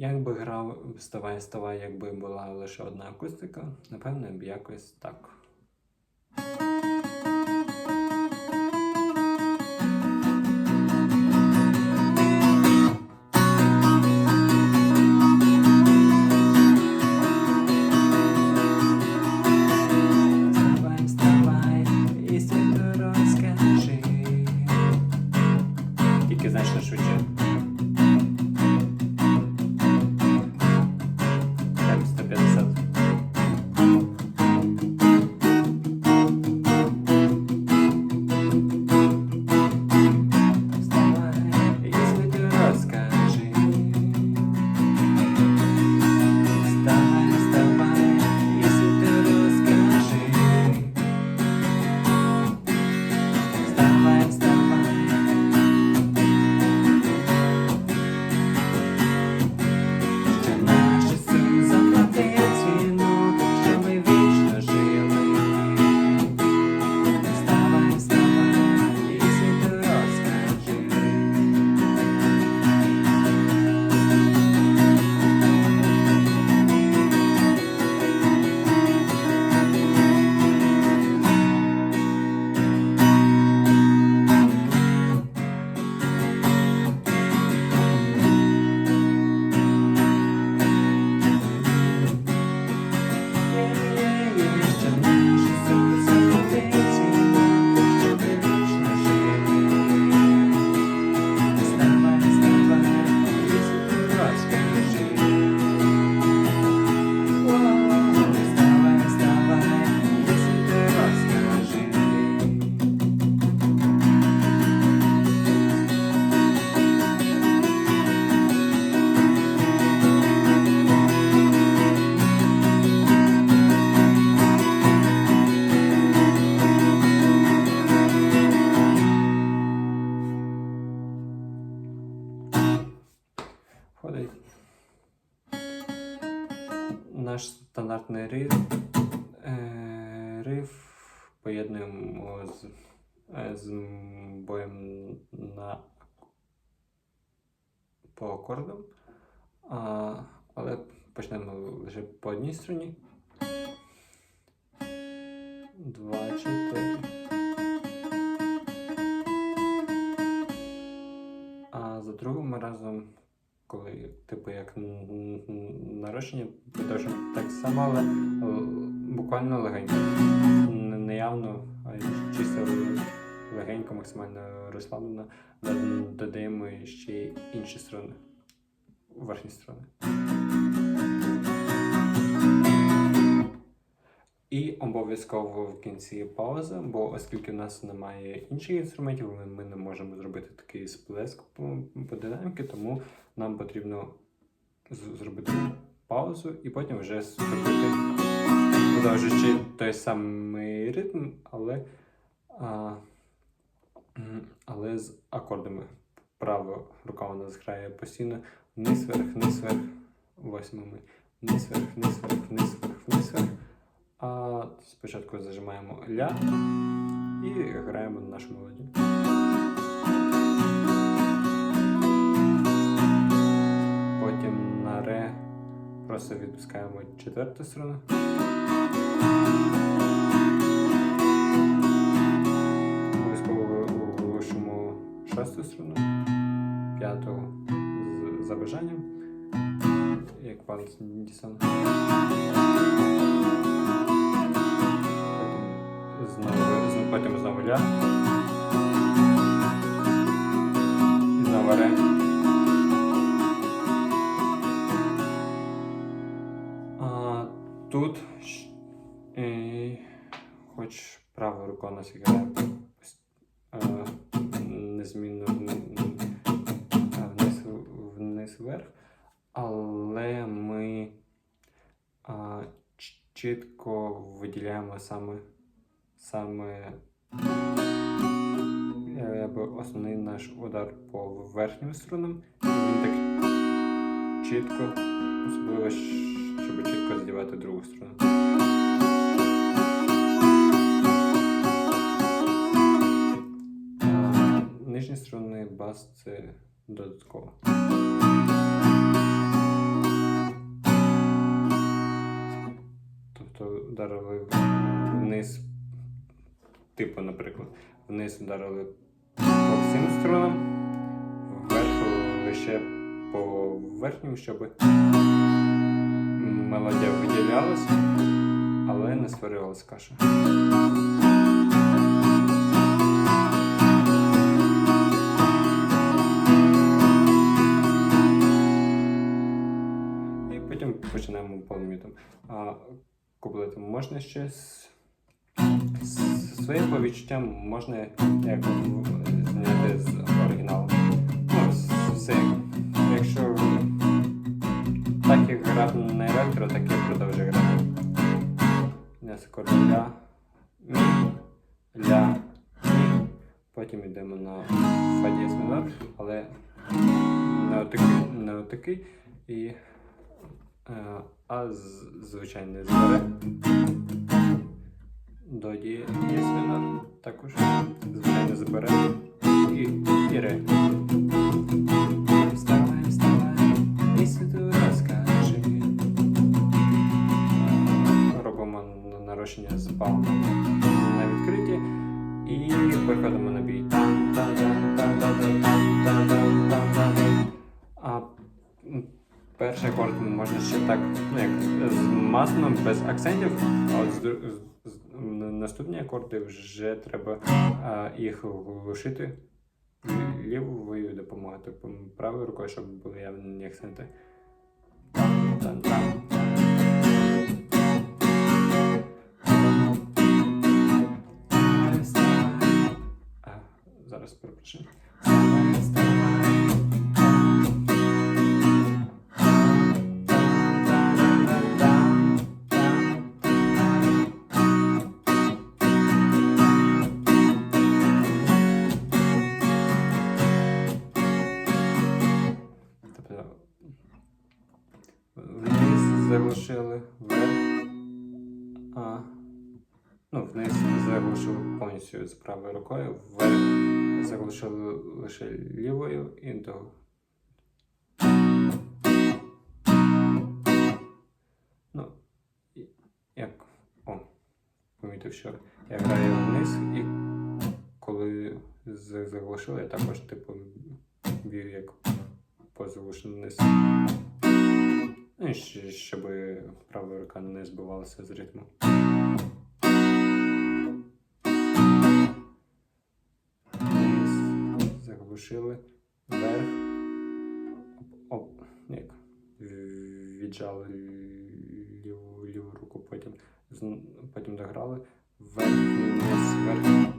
Якби грав вставай, вставай, якби була лише одна акустика, напевно, б якось так. Входить наш стандартний риф, е, риф поєднуємо з, е, з боєм на по акордам, а, але почнемо лише по одній струні. Два, чотири. Як нарощення, продовжуємо так само, але буквально легенько. Н- Не явно, а й чисто легенько, максимально розслаблено, додаємо ще інші струни, верхні струни. І обов'язково в кінці пауза, бо оскільки в нас немає інших інструментів, ми, не можемо зробити такий сплеск по, по динаміки, тому нам потрібно зробити паузу і потім вже зробити, продовжуючи той самий ритм, але, а, але з акордами. Права рука у нас грає постійно вниз, вверх, вниз, вверх, восьмими. Вниз, вверх, вниз, вверх, вниз, вверх, вниз, вверх. А спочатку зажимаємо ля і граємо нашу мелодію. Просто відпускаємо четверту струну. Обов'язково вилишимо шосту струну, п'яту за бажанням, як пан Дісон. Чітко виділяємо саме, саме е, якби основний наш удар по верхнім струнам. І він так чітко, особливо, щоб чітко задівати другу струну. А, Нижні струни бас це додатково. Ударили вниз, типу, наприклад, вниз ударили по всім струнам, вверх лише по верхнім, щоб мелодія виділялася, але не створювалася каша. Починаємо полумітом. Куплетом можна ще з, своїм по можна як зняти з оригіналу. Ну, все. Якщо так як грав на електро, так і продовжую грати. Акорди ля, мі, ля, мі. Потім йдемо на фа дієс минор, але не отакий, не отакий. І, а з- звичайний з ре. До дієс також. Звичайно збере. І, і ре. Вставай, вставай, і світу розкажи. Е, Робимо нарощення з палмом на відкриті. І переходимо на бій. Перший акорд можна ще так, ну як з маслом, без акцентів, а от з, з- з- наступні акорди вже треба а, їх глушити лі- лівою допомогою, тобто правою рукою, щоб були явні акценти. Зараз перепрошую. Заглушили, вверх. А, ну, вниз заглушили повністю з правою рукою, вверх заглушили лише лівою і до. Ну, як. О, помітив, що я граю вниз і коли заглушили, я також типу б'ю як по заглушеному вниз. Ну, і щоб права рука не збивалася з ритму. Вниз, заглушили, вверх, оп, як? Віджали ліву, ліву руку, потім, потім дограли, вверх, вниз, вверх.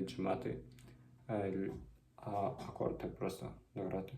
віджимати е, акорд, так просто дограти.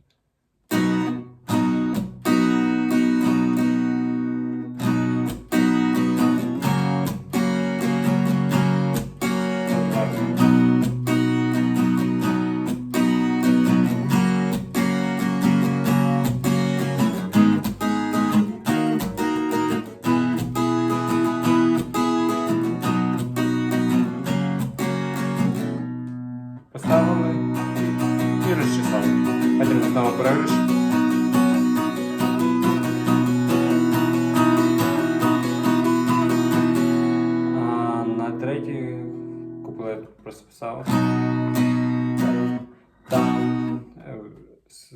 Третій куплет просто писав. Там е,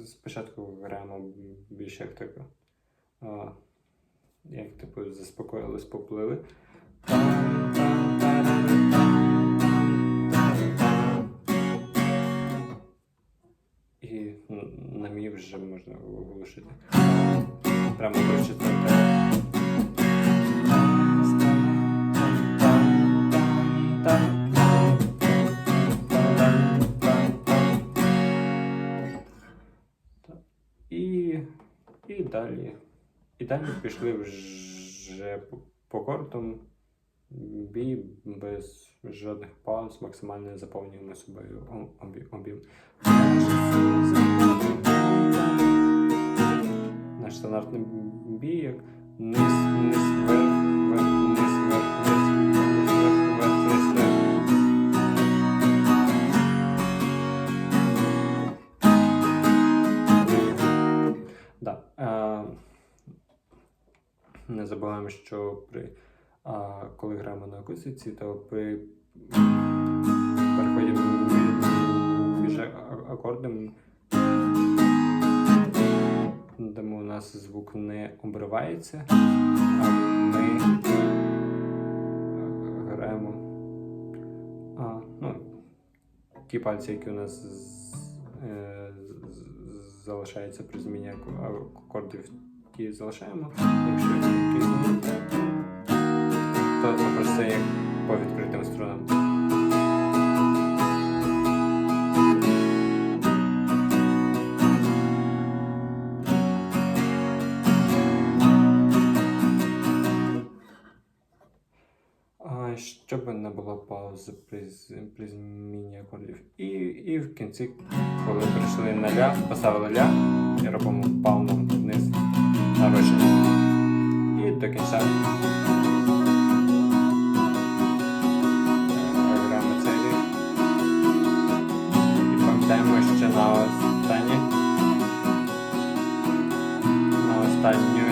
спочатку граємо більше як типу. Як типу заспокоїлись, поплили. І на мій вже можна оголошити. Прямо прочитати. Далі. І далі пішли вже по, кортам бій без жодних пауз, максимально заповнюємо собою об'єм. Наш стандартний бій як низ, низ, вверх, вверх, низ, вверх, низ, вверх, вверх, низ, вверх. Да. Не забуваємо, що при, а, коли граємо на акустиці, то при переході між акордами, де у нас звук не обривається, а ми граємо. А, ну, ті пальці, які у нас е, залишаються при зміні акордів, ті залишаємо. Якщо змінити, то це просто як по відкритим струнам. Щоб не було паузи при, при зміні акордів. І, і в кінці, коли прийшли на ля, поставили ля і робимо пауном вниз нарощення. І до кінця програми цей рік. І пам'ятаємо, ще на останнє на останню